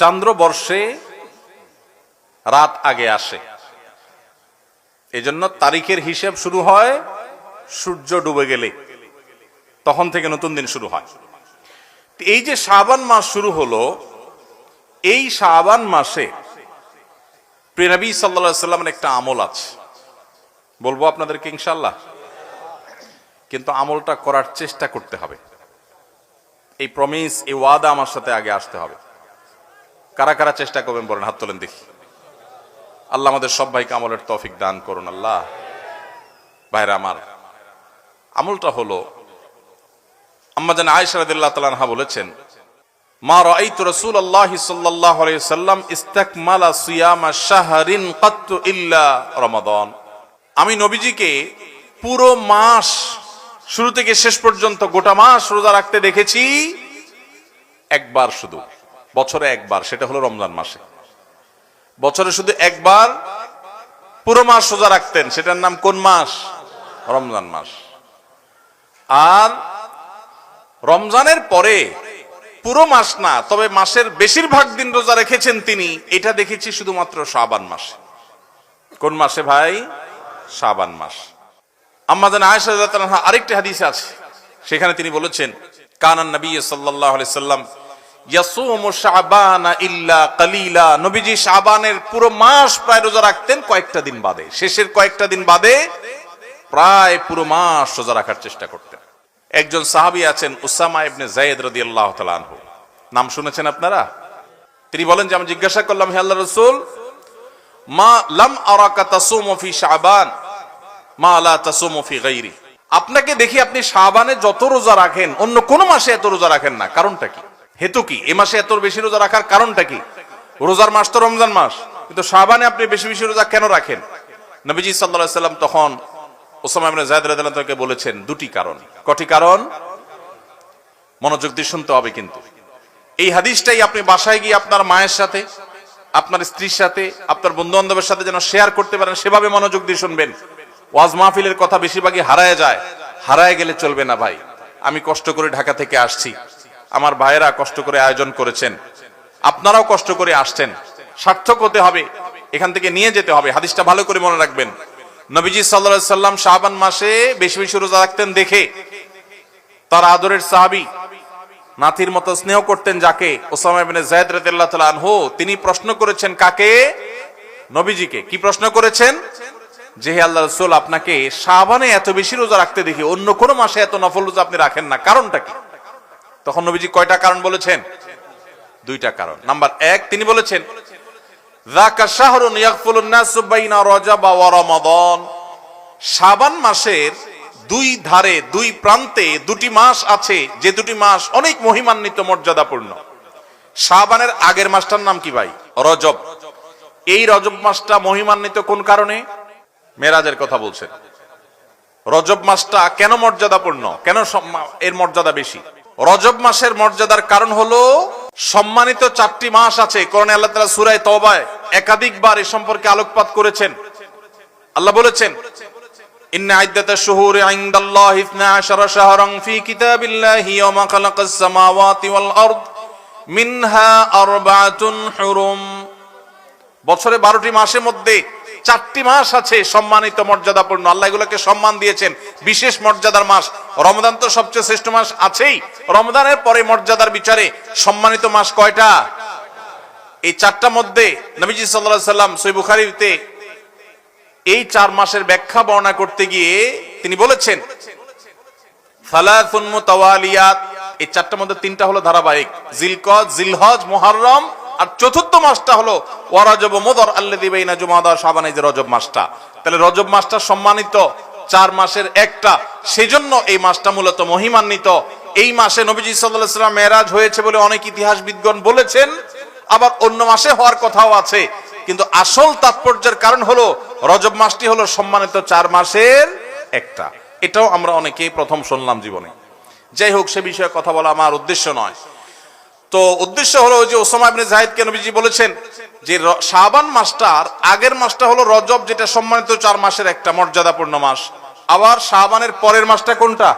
চান্দ্রবর্ষে রাত আগে আসে। এজন্য তারিখের হিসেব শুরু হয়, সূর্য ডুবে গেলে। তখন থেকে নতুন দিন শুরু হয়। এই যে শাবান মাস শুরু হলো, এই শাবান মাসে প্রেনবী সাল্লা সাল্লামের একটা আমল আছে। বলব আপনাদেরকে ইনশাল্লাহ কিন্তু আমলটা করার চেষ্টা করতে হবে। এই প্রমিস এই ওয়াদা আমার সাথে আগে আসতে হবে। কারা কারা চেষ্টা করবেন বলেন, হাত তোলেন দেখি। আল্লাহ আমাদের সব ভাইকে আমলের তফিক দান করুন, আল্লাহ। ভাইরা আমার, আমলটা হলো, আম্মা রাদিয়াল্লাহু তাআলা আনহা বলেছেন, মা রাআইতু রাসূলুল্লাহি সাল্লাল্লাহু আলাইহি সাল্লাম ইস্তাকমালা সিয়ামা শাহরিন কাত্তু ইল্লা রমাদান। আমি নবীজিকে পুরো মাস, শুরু থেকে শেষ পর্যন্ত গোটা মাস রোজা রাখতে দেখেছি, একবার শুধু। বছরে একবার, সেটা হলো রমজান মাসে। বছরে শুধু একবার, পুরো মাস রোজা রাখতেন। সেটার নাম কোন মাস? রমজান মাস। আর রমজানের পরে পুরো মাস না, তবে মাসের বেশিরভাগ দিন রোজা রেখেছেন তিনি। এটা দেখেছি শুধুমাত্র শাবান মাসে। কোন মাসে ভাই? শাবান মাস। আয়েশা রাদিয়াল্লাহু আরেকটি হাদিসে আছে। সেখানে তিনি বলেছেন, কানান নবী আলাইহি সাল্লাম নবীজি শাবানের পুরো মাস প্রায় রোজা রাখতেন কয়েকটা দিন বাদে। শেষের কয়েকটা দিন বাদে প্রায় পুরো মাস রোজা রাখার চেষ্টা করতেন। একজন সাহাবী আছেন উসামা ইবনে যায়েদ রাদিয়াল্লাহু তাআলা আনহু। নাম শুনেছেন আপনারা? তিনি বলেন যে, আমি জিজ্ঞাসা করলাম, হে আল্লাহর রাসূল, মা লাম আরাকা তাসুমু ফি শাবান, মা লা তাসুমু ফি গায়রি আপনাকে দেখি আপনি শাবানে যত রোজা রাখেন, অন্য কোন মাসে এত রোজা রাখেন না। কারণটা কি? হেতু কি? এ মাসে এত বেশি রোজা রাখার কারণটা কি? রোজার মাস তো রমজান মাস। কিন্তু শাবানে আপনি বেশি বেশি রোজা কেন রাখেন? নবীজি আলাইহি সাল্লাম তখন ওসামা ইবনে যায়েদ রাদিয়াল্লাহু বলেছেন, দুটি কারণ। কটি কারণ? মনোযোগ দিয়ে শুনতে হবে কিন্তু। এই হাদিসটাই আপনি বাসায় গিয়ে আপনার মায়ের সাথে, আপনার স্ত্রীর সাথে, আপনার বন্ধু বান্ধবের সাথে যেন শেয়ার করতে পারেন, সেভাবে মনোযোগ দিয়ে শুনবেন। ওয়াজ মাহফিলের কথা বেশিরভাগই হারায় যায়। হারায় গেলে চলবে না ভাই। আমি কষ্ট করে ঢাকা থেকে আসছি। আমার ভাইয়েরা কষ্ট করে আয়োজন করেছেন। আপনারাও কষ্ট করে আসছেন। সার্থক হতে হবে। এখান থেকে নিয়ে যেতে হবে। হাদিসটা ভালো করে মনে রাখবেন। নবীজি সাল্লা সাল্লাম শাহবান মাসে বেশি বেশি রোজা রাখতেন দেখে। তার আদরের সাহাবি, নাতির মতো স্নেহ করতেন যাকে আনহু, তিনি প্রশ্ন করেছেন কাকে? নবীজিকে। কি প্রশ্ন করেছেন? যে হে আল্লাহ রাসূল, আপনাকে শাবানে এত বেশি রোজা রাখতে দেখি, অন্য কোন মাসে এত নফল রোজা আপনি রাখেন না। কারণটা কি? তখন নবীজি কয়টা কারণ বলেছেন? দুইটা কারণ। নাম্বার এক, তিনি বলেছেন শাবান মাসের দুই ধারে, দুই প্রান্তে দুটি মাস আছে, যে দুটি মাস অনেক মহিমান্বিত, মর্যাদাপূর্ণ। শাবানের আগের মাসটার নাম কি ভাই? রজব। এই রজব মাসটা মহিমান্বিত কোন কারণে? মেরাজের কথা বলছেন। রজব মাসটা কেন মর্যাদাপূর্ণ? কেন এর মর্যাদা বেশি? রজব মাসের মর্যাদার কারণ হলো সম্মানিত চারটি মাস আছে। কোরআন আল্লাহ তালা সুরায় তবায় একাধিকবার এ সম্পর্কে আলোকপাত করেছেন। আল্লাহ বলেছেন, ইন্না মিনহা বছরে 12টি মাসের মধ্যে চারটি মাস আছে সম্মানিত মর্যাদাপূর্ণ। আল্লাহ এগুলোকে সম্মান দিয়েছেন। বিশেষ মর্যাদার মাস। রমজান তো সবচেয়ে শ্রেষ্ঠ মাস আছেই। রমজানের পরে মর্যাদার বিচারে সম্মানিত মাস কয়টা? এই চারটা মধ্যে নবীজি সাল্লাহ সাল্লাম সই বুখারিতে এই চার মাসের ব্যাখ্যা বর্ণনা করতে গিয়ে তিনি বলেছেন এই চারটার মধ্যে তিনটা হলো ধারাবাহিক। জিলকদ, জিলহজ, মুহররম আর চতুর্থ মাসটা হলো ওয়ারাজব মুদর আল্লাযী বাইনা জুমাদা শাবান, এই যে রজব মাসটা। তাহলে রজব মাসটা সম্মানিত চার মাসের একটা। সেজন্য এই মাসটা মূলত মহিমান্বিত। এই মাসে নবীজি সাল্লাল্লাহু আলাইহি মেরাজ হয়েছে বলে অনেক ইতিহাসবিদগণ বলেছেন। আবার অন্য মাসে হওয়ার কথাও আছে। কিন্তু আসল তাৎপর্যের কারণ হলো রজব মাসটি হলো সম্মানিত চার মাসের একটা। এটাও আমরা অনেকেই প্রথম শুনলাম জীবনে। যাই হোক, সে বিষয়ে কথা বলা আমার উদ্দেশ্য নয়। তো উদ্দেশ্য হলো যে ওসামা ইবনে জাহিদকে নবীজি বলেছেন যে শাবান মাসটার আগের মাসটা হলো রজব, যেটা সম্মানিত চার মাসের একটা মর্যাদাপূর্ণ মাস। আবার শাবানের পরের মাসটা কোনটা?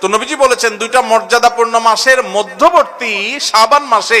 তো নবীজি বলেছেন দুইটা মর্যাদাপূর্ণ মাসের মধ্যবর্তী শাবান মাসে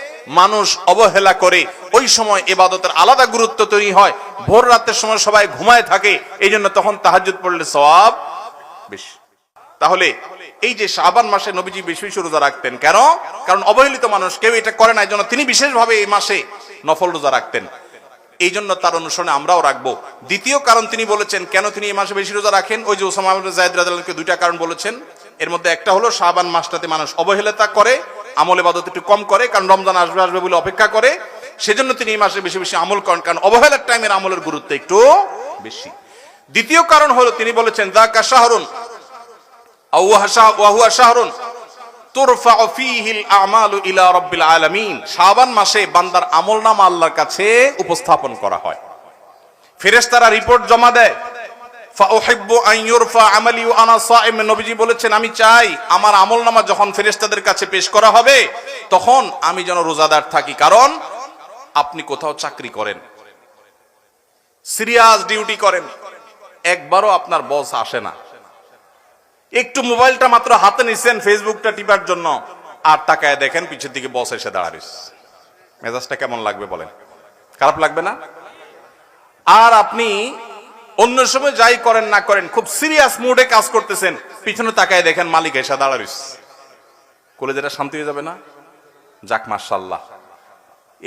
মানুষ অবহেলা করে, ওই সময় এবাদতের আলাদা গুরুত্ব তৈরি হয়। ভোর রাতের সময় সবাই ঘুমায় থাকে এই জন্য তখন তাহাজুদ পড়লে সব বেশি। তাহলে এই যে শাবান মাসে নবীজি বেশি বেশি রোজা রাখতেন, কেন? কারণ অবহেলিত মানুষ, কেউ এটা করে না, এই জন্য তিনি বিশেষভাবে এই মাসে নফল রোজা রাখতেন। এই জন্য তার অনুসরণে আমরাও রাখব। দ্বিতীয় কারণ তিনি বলেছেন, কেন তিনি এই মাসে বেশি রোজা রাখেন? ওই যে ওসামা জায়দ রাজালকে দুইটা কারণ বলেছেন। এর মধ্যে একটা হলো, শাবান মাসটাতে মানুষ অবহেলতা করে আমল ইবাদত একটু কম করে, কারণ রমজান আসবে আসবে বলে অপেক্ষা করে। সেজন্য তিনি এই মাসে বেশি বেশি আমল করেন, কারণ অবহেলার টাইমের আমলের গুরুত্ব একটু বেশি। দ্বিতীয় কারণ হলো, তিনি বলেছেন দা কাশাহরুন ওয়াহুয়া শাহরুন, তুরফাউ ফীহিল ইলা মাসে বান্দার আল্লাহর কাছে উপস্থাপন করা হয়। ফেরেশতারা রিপোর্ট জমা দেয় নবীজি বলেছেন, আমি চাই আমার আমলনামা যখন ফেরেশতাদের কাছে পেশ করা হবে, তখন আমি যেন রোজাদার থাকি। কারণ আপনি কোথাও চাকরি করেন, সিরিয়াস ডিউটি করেন, একবারও আপনার বস আসে না। একটু মোবাইলটা মাত্র হাতে নিচ্ছেন ফেসবুকটা টিপার জন্য, আর তাকায় দেখেন পিছের দিকে বস এসে দাঁড়ারিস মেজাজটা কেমন লাগবে বলেন? খারাপ লাগবে না? আর আপনি অন্য সময় যাই করেন, না করেন, খুব সিরিয়াস মুডে কাজ করতেছেন। পিছনে তাকায় দেখেন মালিক এসে দাঁড়ারিস কোলে যেটা শান্তি হয়ে যাবে না? যাক মার্শাল্লাহ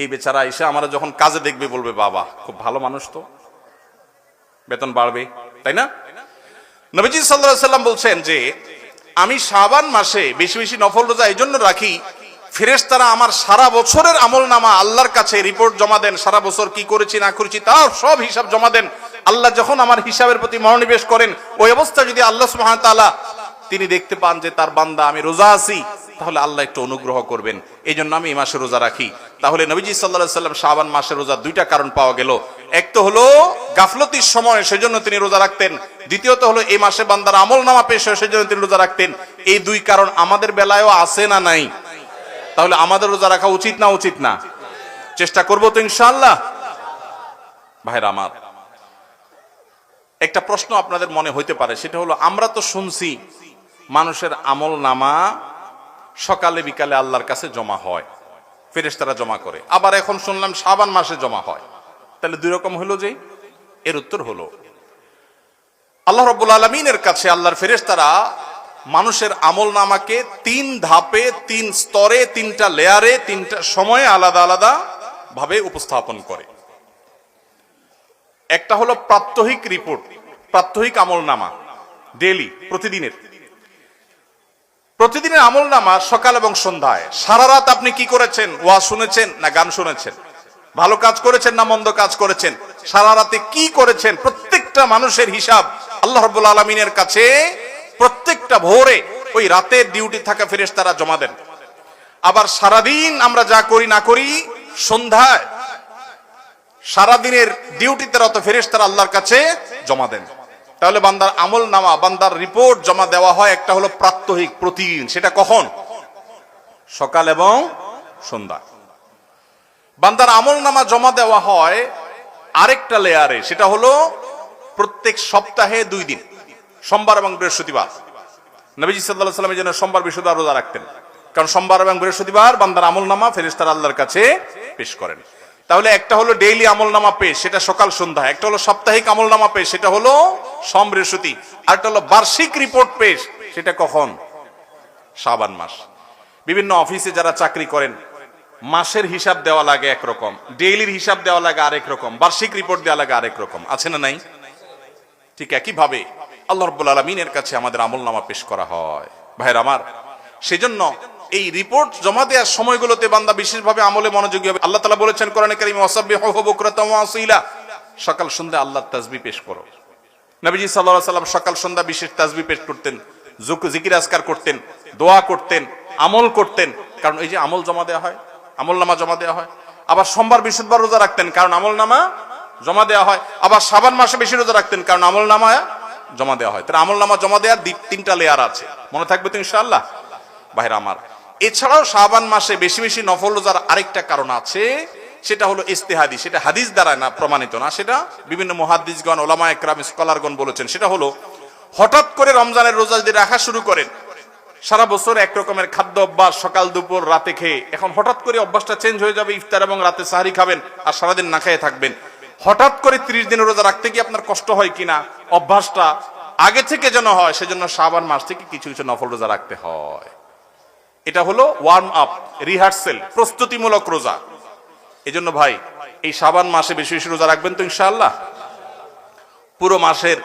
এই বেচারা এসে আমরা যখন কাজে দেখবে, বলবে, বাবা, খুব ভালো মানুষ তো। বেতন বাড়বে, তাই না? নবীজি সাল্লাল্লাহু সাল্লাম বলছেন যে, আমি শাবান মাসে বেশি বেশি নফল রোজা এই জন্য রাখি, ফেরেশতারা আমার সারা বছরের আমল নামা আল্লাহর কাছে রিপোর্ট জমা দেন, সারা বছর কি করেছি, না করেছি তার সব হিসাব জমা দেন। আল্লাহ যখন আমার হিসাবের প্রতি মনোনিবেশ করেন, ওই অবস্থা যদি আল্লাহ ওয়া তিনি দেখতে পান যে তার বান্দা আমি রোজা আছি, তাহলে আল্লাহ একটু অনুগ্রহ করবেন। এই জন্য আমি এই মাসে রোজা রাখি। তাহলে নবীজি সাল্লাহ সাল্লাম শাবান মাসে রোজা দুইটা কারণ পাওয়া গেল। এক তো হলো গাফলতির সময়, সেজন্য তিনি রোজা রাখতেন। দ্বিতীয়ত হলো এই মাসে বান্দার আমল নামা পেশ হয়, সেজন্য তিনি রোজা রাখতেন। এই দুই কারণ আমাদের বেলায়ও আছে না নাই? তাহলে আমাদের রোজা রাখা উচিত না উচিত না? চেষ্টা করব তো ইনশাল্লাহ ভাইরা আমার একটা প্রশ্ন আপনাদের মনে হইতে পারে, সেটা হলো, আমরা তো শুনছি মানুষের আমল নামা সকালে বিকালে আল্লাহর কাছে জমা হয়, ফেরেশতারা জমা করে। আবার এখন শুনলাম সাবান মাসে জমা হয়। তাহলে দুই রকম হলো যে, এর উত্তর হলো, আল্লাহ রব্বুল আলমিনের কাছে আল্লাহর ফেরেশতারা মানুষের আমল নামাকে তিন ধাপে, তিন স্তরে, তিনটা লেয়ারে, তিনটা সময়ে আলাদা আলাদা ভাবে উপস্থাপন করে। একটা হলো প্রাত্যহিক রিপোর্ট। প্রাত্যহিক আমল নামা ডেলি প্রতিদিনের। প্রতিদিনের আমল নামা সকাল এবং সন্ধ্যায়। সারা রাত আপনি কি করেছেন? ওয়া শুনেছেন না গান শুনেছেন? ভালো কাজ করেছেন না মন্দ কাজ করেছেন? সারা রাতে কি করেছেন? প্রত্যেকটা মানুষের হিসাব আল্লাহ রব্বুল আলমিনের কাছে। প্রত্যেকটা ভোরে ওই রাতের ডিউটি থাকা ফেরেস তারা জমা দেন। আবার সারাদিন আমরা যা করি না করি, সন্ধ্যায় সারাদিনের ডিউটিতে রত ফেরেস তারা আল্লাহর কাছে জমা দেন। তাহলে বান্দার আমল নামা, বান্দার রিপোর্ট জমা দেওয়া হয়, একটা হলো প্রাত্যহিক, প্রতিদিন। সেটা কখন? সকাল এবং সন্ধ্যা। বান্দার আমল নামা জমা দেওয়া হয় আরেকটা লেয়ারে সেটা হলো প্রত্যেক সপ্তাহে দুই দিন, সোমবার এবং বৃহস্পতিবার। নবীজি সাল্লাহ সাল্লামের জন্য সোমবার, বৃহস্পতিবার রোজা রাখতেন। কারণ সোমবার এবং বৃহস্পতিবার বান্দার আমল নামা ফেরেস্তার আল্লাহর কাছে পেশ করেন। তাহলে একটা হলো ডেইলি আমল নামা পেশ, সেটা সকাল সন্ধ্যা। একটা হলো সাপ্তাহিক আমল নামা পেশ, সেটা হলো সোম বৃহস্পতি। আর একটা হলো বার্ষিক রিপোর্ট পেশ, সেটা কখন? শাবান মাস। বিভিন্ন অফিসে যারা চাকরি করেন, মাসের হিসাব দেওয়া লাগে একরকম, ডেইলির হিসাব দেওয়া লাগে আরেক রকম, বার্ষিক রিপোর্ট দেওয়া লাগে আরেক রকম। আছে না নাই? ঠিক একইভাবে আল্লাহ রব্বুল আলমিনের কাছে আমাদের আমল নামা পেশ করা হয়। ভাইয়ের আমার, সেজন্য এই রিপোর্ট জমা দেওয়ার সময়গুলোতে বান্দা বিশেষভাবে আমলে মনোযোগী হবে। আল্লাহ তালা বলেছেন, কোরআনে কারিম ওয়াসাব্বিহ বুকরাতাম ওয়া আসীলা। সকাল সন্ধ্যা আল্লাহর তাসবিহ পেশ করো। নবীজি আলাইহি সাল্লাম সকাল সন্ধ্যা বিশেষ তাসবিহ পেশ করতেন, জুক- জিকির আজকার করতেন, দোয়া করতেন, আমল করতেন। কারণ এই যে আমল জমা দেওয়া হয়, আমল নামা জমা দেওয়া হয়, আবার সোমবার বৃহস্পতিবার রোজা রাখতেন, কারণ আমল নামা জমা দেওয়া হয়। আবার সাবান মাসে বেশি রোজা রাখতেন, কারণ আমল নামা জমা দেওয়া হয়। তাহলে আমল নামা জমা দেওয়ার তিনটা লেয়ার আছে। মনে থাকবে তো ইনশাআল্লাহ? ভাইরা আমার এছাড়াও শাবান মাসে বেশি বেশি নফল রোজার আরেকটা কারণ আছে, সেটা হলো ইস্তেহাদি। সেটা হাদিস দ্বারা না, প্রমাণিত না, সেটা বিভিন্ন মহাদিসগণ ওলামা একরাম, স্কলারগণ বলেছেন। সেটা হলো, হঠাৎ করে রমজানের রোজা যদি রাখা শুরু করেন, সারা বছর এক রকমের খাদ্য অভ্যাস, সকাল, দুপুর, রাতে খেয়ে, এখন হঠাৎ করে অভ্যাসটা চেঞ্জ হয়ে যাবে, ইফতার এবং রাতে সাহারি খাবেন আর সারাদিন না খেয়ে থাকবেন। হঠাৎ করে ত্রিশ দিনের রোজা রাখতে কি আপনার কষ্ট হয় কিনা অভ্যাসটা আগে থেকে যেন হয়, সেজন্য সাবান মাস থেকে কিছু কিছু নফল রোজা রাখতে হয়। এটা হলো ওয়ার্ম আপ রিহার্সেল প্রস্তুতিমূলক রোজা। এই জন্য ভাই, এই সাবান মাসে বেশি বেশি রোজা রাখবেন তো ইনশাআল্লাহ। পুরো মাসের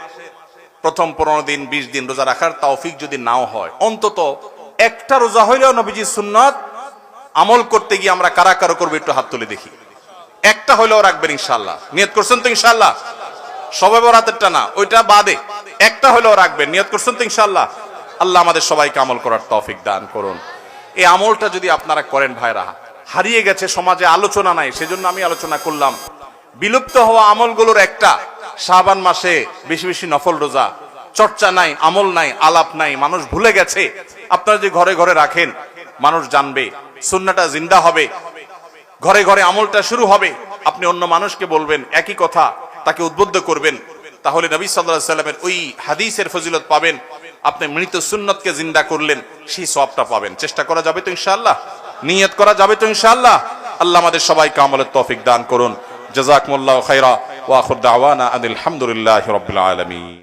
প্রথম পনেরো দিন, বিশ দিন রোজা রাখার তৌফিক যদি নাও হয়, অন্তত একটা রোজা হইলেও নবীজি সুন্নত আমল করতে গিয়ে আমরা কারা কারও করব একটু হাত তুলে দেখি। একটা হইলেও রাখবেন ইনশাল্লাহ নিয়ত করছেন তো ইনশাল্লাহ সবে বরাতেরটা না, ওইটা বাদে একটা হইলেও রাখবেন। নিয়ত করছেন তো ইনশাল্লাহ আল্লাহ আমাদের সবাইকে আমল করার তৌফিক দান করুন। এই আমলটা যদি আপনারা করেন ভাইরা, হারিয়ে গেছে সমাজে আলোচনা নাই, সেজন্য আমি আলোচনা করলাম। বিলুপ্ত হওয়া আমলগুলোর একটা, শাবান মাসে বেশি বেশি নফল রোজা। চর্চা নাই, আমল নাই, আলাপ নাই, মানুষ ভুলে গেছে। আপনারা যে ঘরে ঘরে রাখেন, মানুষ জানবে, সুন্নাটা জিন্দা হবে। ঘরে ঘরে আমলটা শুরু হবে। আপনি অন্য মানুষকে বলবেন, একই কথা, তাকে উদ্বুদ্ধ করবেন। তাহলে নবী সাল্লাহ সাল্লামের ওই হাদিসের ফজিলত পাবেন। আপনি মৃত সুন্নতকে জিন্দা করলেন, সেই সবটা পাবেন। চেষ্টা করা যাবে তো ইনশাআল্লাহ। নিয়ত করা যাবে তো ইনশাআল্লাহ। আল্লাহ আমাদের সবাইকে আমলের তৌফিক দান করুন। জাজাকুমুল্লাহ খাইরা ওয়া আখির দাওয়ানা আনিল হামদুলিল্লাহি রাব্বিল আলামিন।